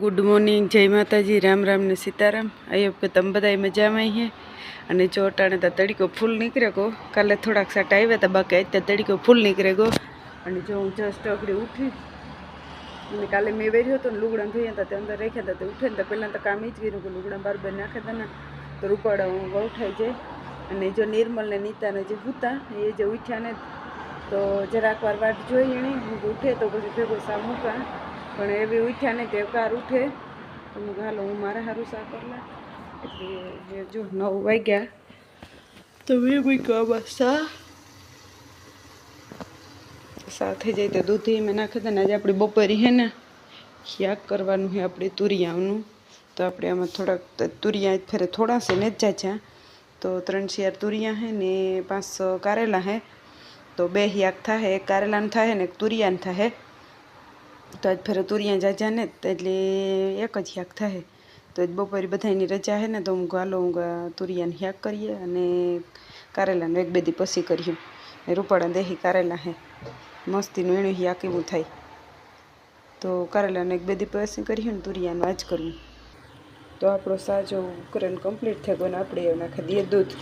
Good morning જય માતાજી, રામ રામ ને સીતારામ. આઈ કે તમે બધા મજામાં હે. અને જો અટાણે તો તડીકો ફૂલ નીકળે ગો. કાલે થોડાક સાટ આવ્યા હતા, બાકી અત્યારે તડીકો ફૂલ નીકળે ગો. અને જો હું જસ્ટ અઘડી ઉઠી, અને કાલે મેં વેર્યો હતો ને લુગડા ધોયા હતા, તે અંદર રાખ્યા હતા, તે ઉઠે ને તો પહેલાં તો કામ એ જ કર્યું કે લુગડા બાર બાર નાખ્યા હતા ને, તો રૂપાડા હું ગૌઠાઈ જાય. અને જો નિર્મલ ને નીતાને જે હતા, એ જે ઉઠ્યા ને, તો જરાક વાર વાટ જોઈ એણે, હું ઉઠે તો પછી ભેગો સા મૂકા પણ એવી ઉઠ્યા ને કે કાર ઉઠે. તો હું હાલો, હું મારા સારું સા કરલા એટલે જો નવ વાગ્યા. તો મેં કોઈ આમાં સા સા થઈ જાય તો દૂધ મેં નાખે ને આજે આપણી બપોરી હે ને શાક કરવાનું છે આપણે તુરિયાનું. તો આપણે આમાં થોડાક તુરિયા ફેરે, થોડા છે ને જ જાજા તો ત્રણ શિયાર તુરિયા હે ને પાંચ કારેલા હે. તો બે શાક થાય એક કારેલાનું થાય ને એક તુરિયાનું થાય તો આજ ફેરે તુરિયા જાજા ને એટલે એક જ શાક થાય તો આજ બપોરે બધાની રજા હે ને તો હું ગાલો હું તુરિયાનું શાક કરીએ અને કારેલાનું એક બે દી પછી કર્યું ને રૂપાડા દેહી કારેલા હે. મસ્તીનું એનું શાક એવું થાય. તો કારેલાનું એક બે દી પછી કર્યું ને તુરિયાનું આજ કરવું તો આપણો સાજો ઉકરણ કમ્પ્લીટ થઈ ગયો ને આપણે નાખી દઈએ દૂધ.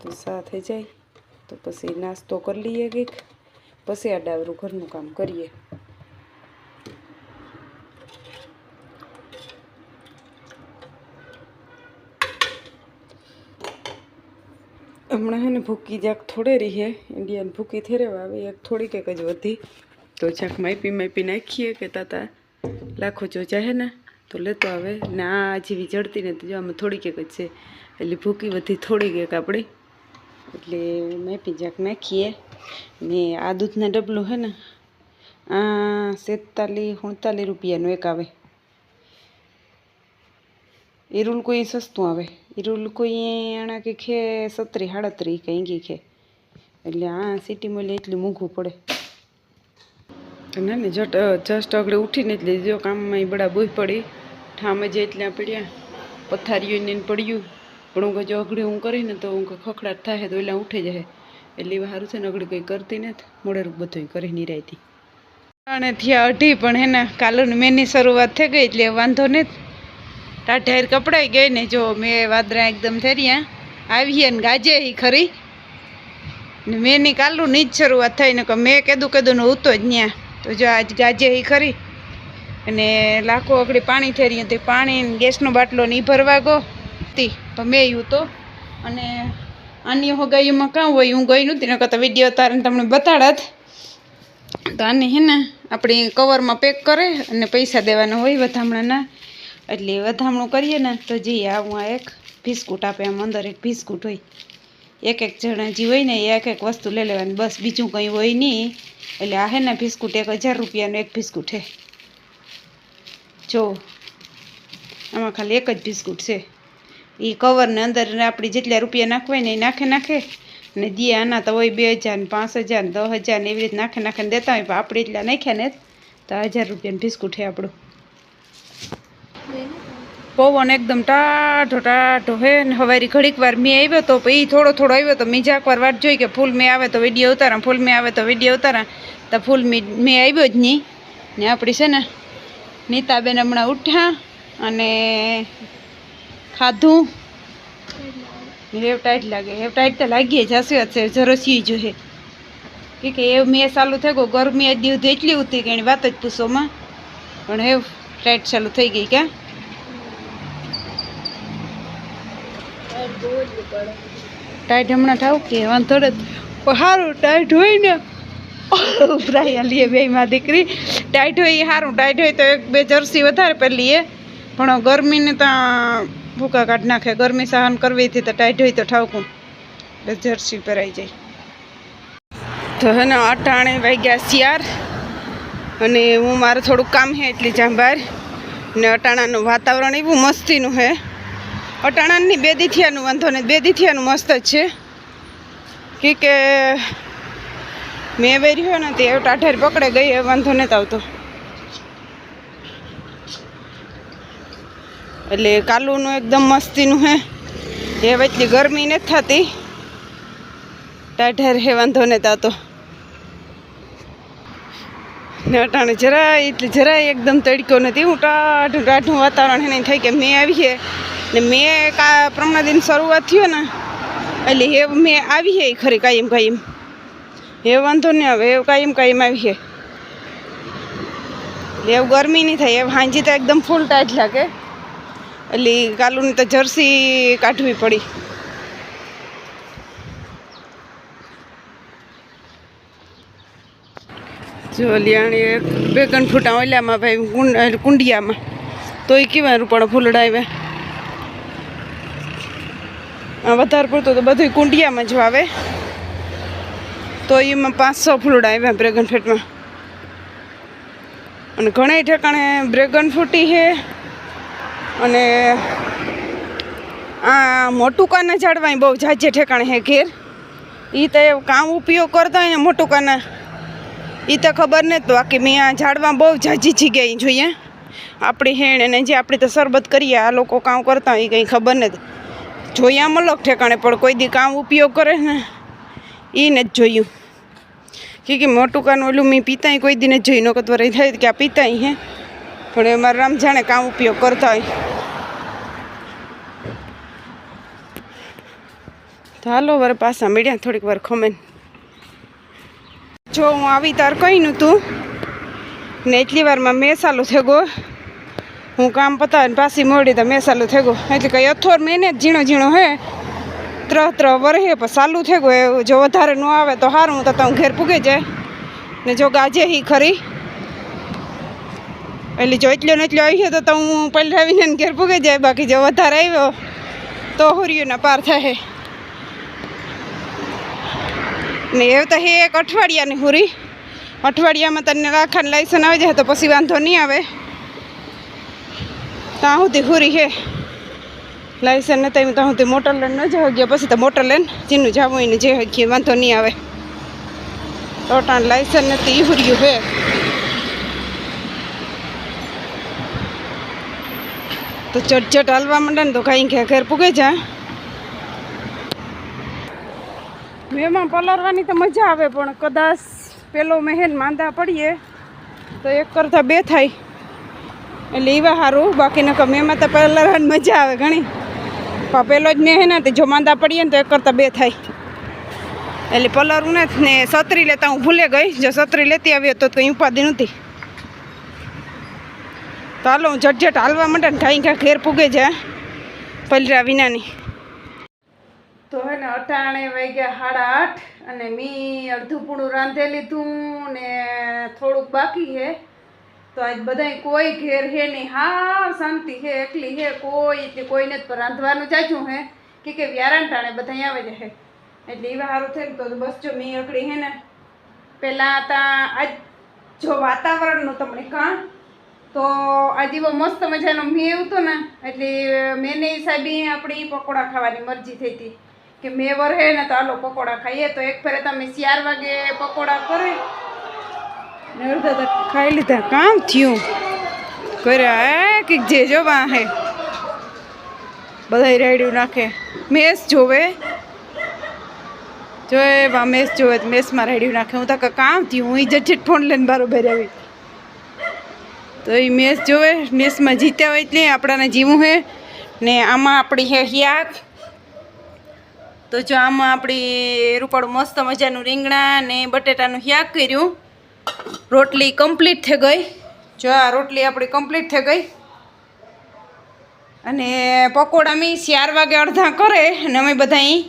તો સા થઈ જાય, તો પછી નાસ્તો કરી લઈએ કંઈક. પછી આ ડાવરું ઘરનું કામ કરીએ. હમણાં હે ને ભૂકી જાક થોડે રહી ઇન્ડિયન ભૂકી થેરે આવે, એક થોડીક એક જ વધી. તો જાક માપી માપી નાખીએ કે તાતા લાખો જો ચાહે ને, તો લેતો આવે. ને આ જેવી જડતી ને તો જો આમાં થોડીક એક જ છે. એટલે ભૂકી વધી થોડીક એક આપણી. એટલે માપી જાક નાખીએ. ને આ દૂધના ડબલું હે ને, આ સેતાલીસ સુડતાલીસ રૂપિયાનું એક આવે. ઈરુલ કોઈ સસ્તું આવે. ઈરુલ કોઈ આણા કે ખે સત્રી, સાડત્રી કંઈ ગઈ ખે. એટલે આ સિટીમાં લે એટલું મોંઘું પડે. ના ને જટ, જસ્ટ આગળ ઉઠીને એટલે જો કામમાં બડા બોઈ પડી. ઠામે જે એટલે પડ્યા. પથારીઓને પડ્યું. પણ હું જો અઘડી હું કરીને તો હું ખખડાટ થાય તો એટલે ઉઠી જાય. એટલે સારું છે ને અઘડી કંઈ કરતી નથી. મોડેરું બધું કરી નિરાયતી અને થયા અઢી પણ એને ને કાલુની મેની શરૂઆત થઈ ગઈ એટલે વાંધો નથી. ટાઢેર કપડાઈ ગઈ ને જો મેં વાદરા એકદમ થઈ રહ્યા આવીએ ને ગાજે ખરી. ને મેની કાલું ની જ શરૂઆત થઈ ને કે મેં કીધું કીધું ને ઉતો જ ન્યા. તો જો આજ ગાજે ખરી. અને લાખો અગડી પાણી થઈ રહ્યું તે પાણી ગેસનો બાટલો નહીં ભરવા ગો તી તો મેં એવું તો. અને આની હોગાઈમાં કાં હોય હું ગઈ નહોતી, નકર તો વીડિયો તારે તમને બતાડત. તો આને હે ને આપણે કવરમાં પેક કરે અને પૈસા દેવાના હોય વધામણાના. એટલે વધામણું કરીએ ને તો જઈએ આવું આ એક બિસ્કુટ આપે આમ અંદર એક બિસ્કુટ હોય. એક એક જણા જે હોય ને એ એક એક વસ્તુ લઈ લેવાની, બસ બીજું કંઈ હોય નહીં. એટલે આ હે ને બિસ્કુટ એક હજાર રૂપિયાનું એક બિસ્કુટ છે. જો, આમાં ખાલી એક જ બિસ્કુટ છે. એ કવરને અંદર આપણી જેટલા રૂપિયા નાખવાય ને એ નાખે નાખે. ને દે આના તો હોય બે હજાર પાંચ હજાર દસ હજાર એવી રીતે નાખે નાખેને દેતા હોય, પણ આપણે એટલા નાખ્યા ને તો હજાર રૂપિયાનું બિસ્કુટ છે આપણું. પવન એકદમ ટાઢો ટાઢો હે ને. હવારી ઘડીક વાર મેં આવ્યો તો એ થોડો થોડો આવ્યો તો મેં જાક વાર વાટ જોઈ કે ફૂલ મેં આવે તો વીડિયો ઉતારા, ફૂલ મેં આવે તો વીડિયો ઉતારા. તો ફૂલ મેં આવ્યો જ નહીં. ને આપણી છે ને નીતાબેન હમણાં ઉઠ્યા અને ખાધું? હેવ ટાઈટ લાગે. હેવ ટાઈટ તો લાગીએ જાસી વાત છે જરસી જોઈએ કે કે એ મેં ચાલુ થઈ ગયો. ગરમી દિવસ એટલી ઉતરી એની વાત જ પૂછોમાં પણ હેવ ટાઈટ ચાલુ થઈ ગઈ ક્યાં? ટાઈટ હમણાં ઠાવ કે? વાંધો પણ સારું ટાઈટ હોય ને. ઉભરાયા લઈએ બે માં દીકરી. ટાઈટ હોય એ સારું ટાઈટ હોય તો એક બે જર્સી વધારે પહેલી એ પણ ગરમીને ત્યાં ભૂકા કાઢ નાખે, ગરમી સહન કરવી હતી તો ટાઈટ હોય તો ઠાવકું. એટલે જર્સી પહેરાઈ જાય. તો હે ને અટાણે વાગ્યા શિયાર અને હું મારે થોડુંક કામ છે એટલી જાંભાર ને અટાણાનું વાતાવરણ એવું મસ્તીનું હે અટાણાની બે દીથિયાનું વાંધો નહીં, બે દીથિયાનું મસ્ત જ છે. કે કે મેં વેર્યો ને તે ટાઢેર પકડે ગઈ, એ વાંધો નથી આવતો. એટલે કાલુનું એકદમ મસ્તીનું હે. એ એટલી ગરમી નથી થતી. ટાઢેર હે, વાંધો ને તા તો ને અટાણે જરાય, એટલે જરાય એકદમ તડક્યો નથી. હું ટાઢું ટાઢું વાતાવરણ એને થાય કે મેં આવીએ ને મેં કા, પ્રમાણ દિન શરૂઆત થયો ને, એટલે હે મેં આવી હે ખરી કાયમ કાયમ. હે વાંધો નહીં હવે, એવું કાયમ કાયમ આવીએ એવું ગરમી નહીં થાય. એવું હાંજી તો એકદમ ફૂલ ટાઈટ લાગે. એટલે કાલુની તો જર્સી કાઢવી પડી. જો લિયાણી એક ગણ ફૂટા ઓલામાં ભાઈ કુંડિયામાં. તો એ કેવા રૂપણ ફૂલડા આવ્યા? વધારે પડતું તો બધું કુંડિયામાં જ વાવે. તો એમાં પાંચસો ફૂલડા આવ્યા ડ્રેગન ફ્રૂટમાં અને ઘણા ઠેકાણે ડ્રેગન ફ્રૂટી છે. અને આ મોટુકાના ઝાડવાય બહુ જાજે ઠેકાણે હે ઘેર. એ તો કામ ઉપયોગ કરતા હોય ને મોટુકાના એ તો ખબર નહીં તો બાકી મેં આ ઝાડવા બહુ જાજી જગ્યાએ જોઈએ આપણી હેણ અને જે આપણે તો શરબત કરીએ, આ લોકો કામ કરતા હોય એ કંઈ ખબર નથી જોયા અલગ ઠેકાણે, પણ કોઈ દી કામ ઉપયોગ કરે ને એ નથી જોયું. કે મોટું કાનું ઓલું મેં પીતાય કોઈ દી નથી જોયું નકત વરાઈ થાય કે આ પીતા હે. પણ એ મારા રામ જાણે કામ ઉપયોગ કરતા હોય. હાલો, વર પાછા મળ્યા થોડીક વાર ખમેન. જો હું આવી તાર કહી તું, ને એટલી વારમાં થઈ ગયો હું કામ પતાવીને પાછી મોડી તો મેં ચાલુ થઈ ગયો એટલે કંઈ અથોર મહિને જ ઝીણો ઝીણો હે. ત્રહ ત્રહ વરહે પણ સાલું એવું જો વધારે ન આવે તો સારું તો હું ઘેર પૂગે જાય. ને જો ગાજે હી ખરી. એટલે જો એટલો ને એટલો આવી તો તો હું એને ઘેર પૂગે જાય. બાકી જો વધારે આવ્યો તો હુરિયોના પાર થાય ને એવું તો હે એક અઠવાડિયાની હુરી. અઠવાડિયામાં તને રાખવાનું લાયસન આવી જાય તો પછી વાંધો નહીં આવે. ત્યાં સુધી હુરી હે. લાયસન નથી આવ્યું ત્યાં સુધી મોટર લઈને ન જવા ગયા. પછી તો મોટર લઈને જેનું જવું ને જે વાંધો નહીં આવે. ટોટાણ લાયસન નથી હુર્યું હે. તો ચટચટ હાલવા માંડે ને તો કાંઈ ઘેર પૂગે જા મેમાં પલારવાની તો મજા આવે, પણ કદાચ પેલો મહેન માંદા પડીએ તો એક કરતાં બે થાય. એટલે એવા સારું બાકી નકર મેમાં તો પલારવાની મજા આવે ઘણી. પણ પેલો જ મેં ને જો માંદા પડીએ ને તો એક કરતાં બે થાય. એટલે પલારું નથી ને, છત્રી લેતા હું ભૂલે ગઈ. જો છત્રી લેતી આવી તો કંઈ ઉપાધિ નહોતી. તો હાલો, હું ઝટઝટ હાલવા માંડે ને કાંઈ ઘેર પૂગે છે, પલરા વિનાની. તો હે ને અટાણે વાગ્યા સાડા આઠ અને મી અડધું પૂણું રાંધે લીધું ને થોડુંક બાકી હે તો આજ બધાય કોઈ ઘેર હે નહીં. હા, શાંતિ હે, એકલી હે, કોઈ કોઈને જ રાંધવાનું જાજું હે. કે કે વ્યારાણ ટાણે બધા આવે છે. એટલે એવા સારું થયું તો બસ જો મી અકડી હે ને. પહેલાં ત્યાં આજ જો વાતાવરણનું તમને કાં તો આ એવો મસ્ત મજાનો મેં હતો ને, એટલે મેને હિસાબે આપણી પકોડા ખાવાની મરજી થઈ હતી. કે મેં વરહે ને તો આલો પકોડા ખાઈએ. તો એક ફેરે તમે ચાર વાગે પકોડા કરે. ખાઈ લીધા. કામ થયું? કર્યા કે જે જો હે. બધા રેડ્યું નાખે. મેસ જોવે? જોએ મેસ જોવે મેસમાં રેડ્યું નાખે. હું તો કામ થયું. હું જઠીટ ફોન લઈને બરોબર આવી. તો એ મેચ જોવે. મેચમાં જીત્યા હોય એટલે આપણાને જીવું હે. ને આમાં આપણી હે હિયાક તો જો આમાં આપણી રૂપાળું મસ્ત મજાનું રીંગણા ને બટેટાનું હિયાક કર્યું. રોટલી કમ્પ્લીટ થઈ ગઈ. જો આ રોટલી આપણી કમ્પ્લીટ થઈ ગઈ. અને પકોડા મેં ચાર વાગે અડધા કરે અને અમે બધા અહીં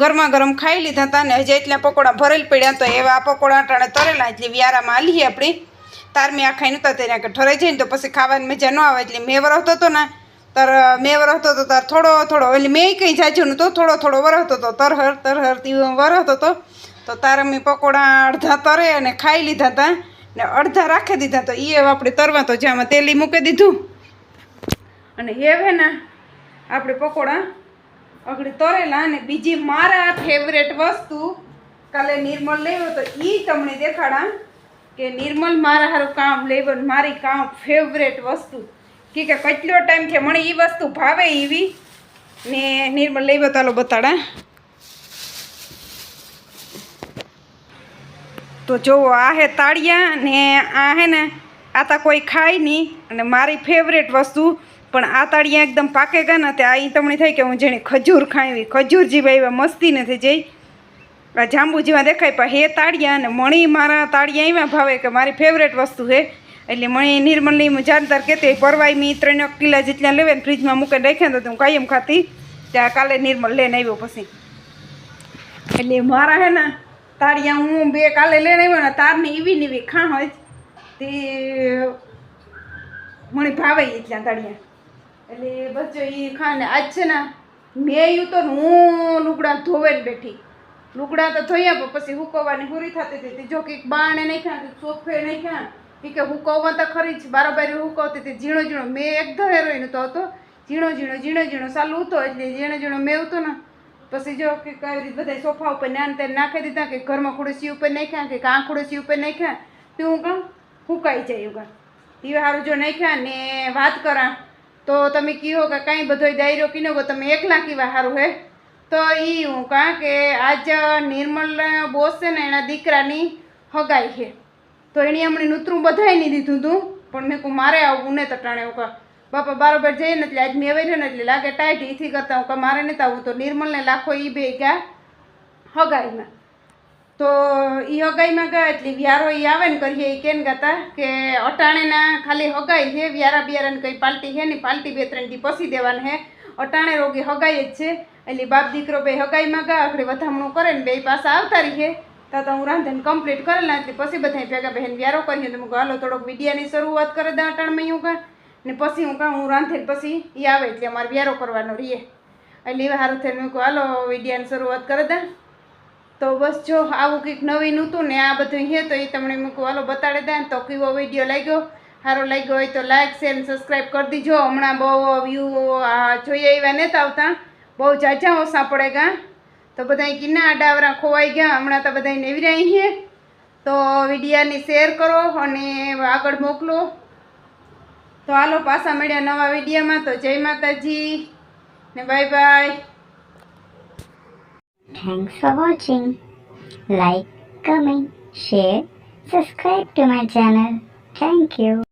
ગરમા ગરમ ખાઈ લીધા હતા અને હજી એટલા પકોડા ભરેલ પડ્યા તો એવા પકોડા અટાણે તરેલા એટલે વ્યારામાં આલીએ આપણી. તાર મેં આ ખાઈ નહોતા તેને કે ઠરે જાય ને તો પછી ખાવાની મજા ન આવે, એટલે મેં વરસતો હતો ને, તાર મેં વરસતો હતો તાર થોડો થોડો, એટલે મેં કંઈ જાજુ નહોતો, થોડો થોડો વરસતો હતો તરહર તરહરતી વરસતો હતો તો તારે મેં પકોડા અડધા તરે અને ખાઈ લીધા હતા ને અડધા રાખી દીધા તો એ આપણે તરવા તો જ્યાં તેલી મૂકી દીધું. અને હવે ને, આપણે પકોડા આગળ તરેલા અને બીજી મારા ફેવરેટ વસ્તુ, કાલે નિર્મલ લેવો તો એ તમને દેખાડા. કે નિર્મલ મારા હારું કામ લેવન, મારી કામ ફેવરેટ વસ્તુ. કે કે કેટલો ટાઈમ છે મને એ વસ્તુ ભાવે એવી? ને નિર્મલ લઈ બતાલો બતાડા તો જોવો આ હે તાળિયા ને આ હે ને, આ તો કોઈ ખાય નહીં અને મારી ફેવરેટ વસ્તુ, પણ આ તાળિયા એકદમ પાકે ગયા ને, તે આ તમને થાય કે હું જેને ખજૂર ખાવી ખજૂર જેવા એવા મસ્તી નથી જઈ આ જાંબુ જેવા દેખાય પણ હે તાળિયા અને મણી મારા તાળિયા એવા ભાવે કે મારી ફેવરેટ વસ્તુ છે એટલે મણી નિર્મલની જાણતાર કહેતી પરવાઈ મેં ત્રણ કિલા જેટલા લેવે ને ફ્રીજમાં મૂકીને રાખ્યા તો હું કાયમ ખાતી. ત્યાં કાલે નિર્મલ લઈને આવ્યો પછી. એટલે મારા હે ને તાળિયા હું બે કાલે લઈને આવ્યો ને તારની એવી ને એવી ખા હોય તે મણી ભાવે એટલા તાળિયા. એટલે બસ જો એ ખા ને આજ છે ને મેં એવું તો હું લુગડા ધોવે બેઠી. લુગડા તો ધોયા, પણ પછી હુકવવાની પૂરી થતી હતી. જો કે બાણે ખા સોફે ખા એ કે હુકવવા તો ખરી જ, બારોબારી હુકવતી હતી. ઝીણો ઝીણો, મેં એક ધરેરો તો હતો. ઝીણો ઝીણો ઝીણો ઝીણો, સાલું ઉતો એટલે ઝીણો ઝીણો મેં હતો ને. પછી જો કે કઈ રીતે બધા સોફા ઉપર નાન તે નાખી દીધા કે ઘરમાં ખુડસી ઉપર નાખ્યા કે કાં ખુડસી ઉપર નાખ્યા તો હું કહું હુકાઈ જાય એવું કાં. એ સારું જો નાખ્યા ને વાત કરા, તો તમે કહો કે કાંઈ બધો દાયરો કીનો તમે એકલા કીવા સારું હે? તો એ હું કાં કે આજ નિર્મલ બોસ છે ને એના દીકરાની હગાઈ છે. તો એણે હમણાં નૂતરું બધાય નહીં દીધું હતું પણ મેં કહું મારે આવવું ને તટાણે એવું કાં. બાપા બરાબર જઈએ ને એટલે આજ મેં આવી ને એટલે લાગે ટાઈટ એથી કરતા હું કાં મારે નથી આવું. તો નિર્મલને લાખો એ બે ગયા હગાઈમાં. તો એ હગાઈમાં ગયા એટલે વ્યારો એ આવે ને કરીએ એ કેમ ગાતા કે અટાણેના ખાલી હગાઈ છે, વ્યારા બિયારાને કંઈ પાલટી છે ને પાલટી બે ત્રણ દી પસી દેવાના હે અટાણે રોગી હગાઈ જ છે. એટલે બાપ દીકરો બે હગાઈમાં ગયા આપણે વધામણું કરે ને બે પાસા આવતા રહીએ તો તો હું રાંધણ કમ્પ્લીટ કરેલા એટલે પછી બધા ભેગા બહેન વ્યારો કરીએ તો હું હાલો, થોડોક વિડિયાની શરૂઆત કરે દા અટાણમાં હું કાં ને પછી હું કાં હું રાંધે પછી એ આવે એટલે અમારે વ્યારો કરવાનો રહીએ એટલે એવા સારું થઈને મેં કહું, હાલો વિડિયાની શરૂઆત કરી દા. તો બસ જો, આવું કંઈક નવીન હતું ને આ બધું હે તો એ તમને મેં કહું, હાલો, બતાડી દે. તો કેવો વીડિયો લાગ્યો? સારો લાગ્યો હોય તો લાઇક શેર સબસ્ક્રાઈબ કરી દીજો. હમણાં બહુ વ્યૂ જોઈએ એવા નહોતા આવતા. બહુ જાજા ઓછા પડે ગા તો બધા કિન્ના આડાવરા ખોવાઈ ગયા હમણાં તો બધા રહી છે તો વિડીયાને શેર કરો અને આગળ મોકલો તો હાલો પાછા મળ્યા નવા વિડીયામાં તો જય માતાજી ને bye bye Thanks for watching. Like, comment, share, subscribe to my channel. Thank you.